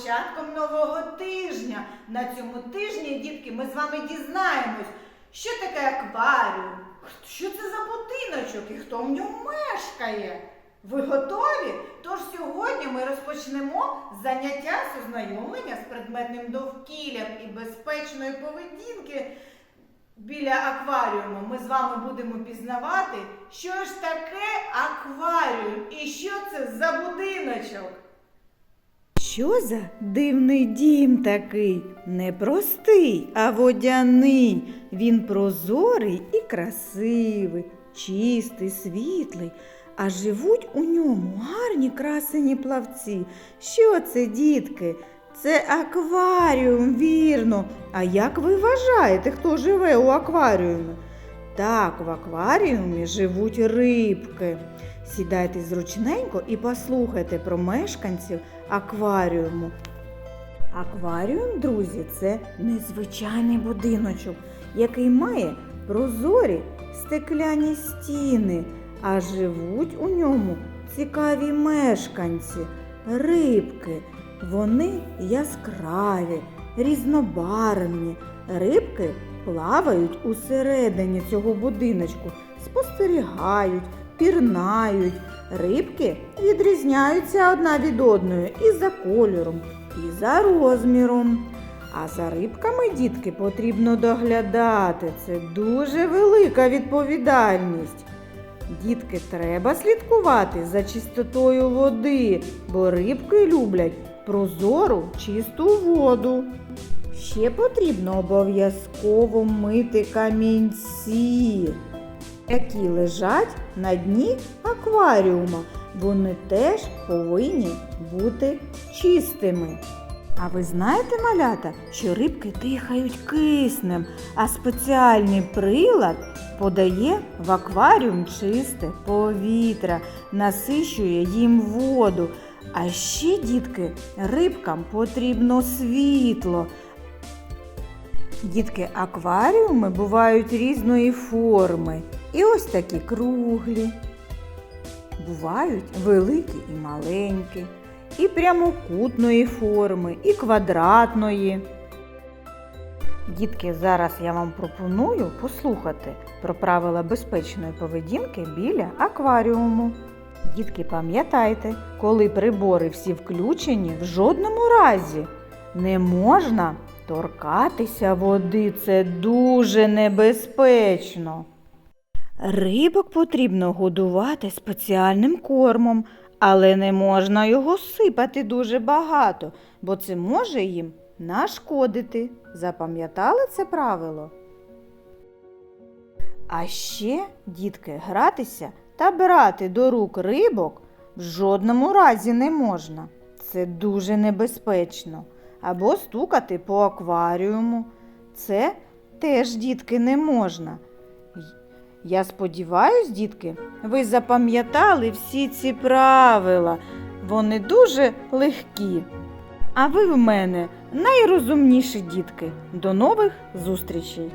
початком нового тижня. На цьому тижні, дітки, ми з вами дізнаємось, що таке акваріум, що це за будиночок і хто в ньому мешкає. Ви готові? Тож сьогодні ми розпочнемо заняття з ознайомлення з предметним довкіллям і безпечної поведінки біля акваріуму. Ми з вами будемо пізнавати, що ж таке акваріум і що це за будиночок. Що за дивний дім такий? Не простий, а водяний. Він прозорий і красивий, чистий, світлий. А живуть у ньому гарні красені плавці. Що це, дітки? Це акваріум, вірно. А як ви вважаєте, хто живе у акваріумі? Так, в акваріумі живуть рибки. Сідайте зручненько і послухайте про мешканців акваріуму. Акваріум, друзі, це незвичайний будиночок, який має прозорі стекляні стіни, а живуть у ньому цікаві мешканці, рибки. Вони яскраві, різнобарвні. Рибки плавають усередині цього будиночку, спостерігають, пірнають. Рибки відрізняються одна від одної і за кольором, і за розміром. А за рибками, дітки, потрібно доглядати. Це дуже велика відповідальність. Дітки, треба слідкувати за чистотою води, бо рибки люблять прозору чисту воду. Ще потрібно обов'язково мити камінці, які лежать на дні акваріума. Вони теж повинні бути чистими. А ви знаєте, малята, що рибки дихають киснем, а спеціальний прилад подає в акваріум чисте повітря, насищує їм воду. А ще, дітки, рибкам потрібно світло. Дітки, акваріуми бувають різної форми. І ось такі круглі. Бувають великі і маленькі, і прямокутної форми, і квадратної. Дітки, зараз я вам пропоную послухати про правила безпечної поведінки біля акваріуму. Дітки, пам'ятайте, коли прибори всі включені, в жодному разі не можна торкатися води. Це дуже небезпечно. Рибок потрібно годувати спеціальним кормом, але не можна його сипати дуже багато, бо це може їм нашкодити. Запам'ятали це правило? А ще, дітки, гратися та брати до рук рибок в жодному разі не можна. Це дуже небезпечно. Або стукати по акваріуму. Це теж, дітки, не можна. Я сподіваюсь, дітки, ви запам'ятали всі ці правила. Вони дуже легкі. А ви в мене найрозумніші дітки. До нових зустрічей!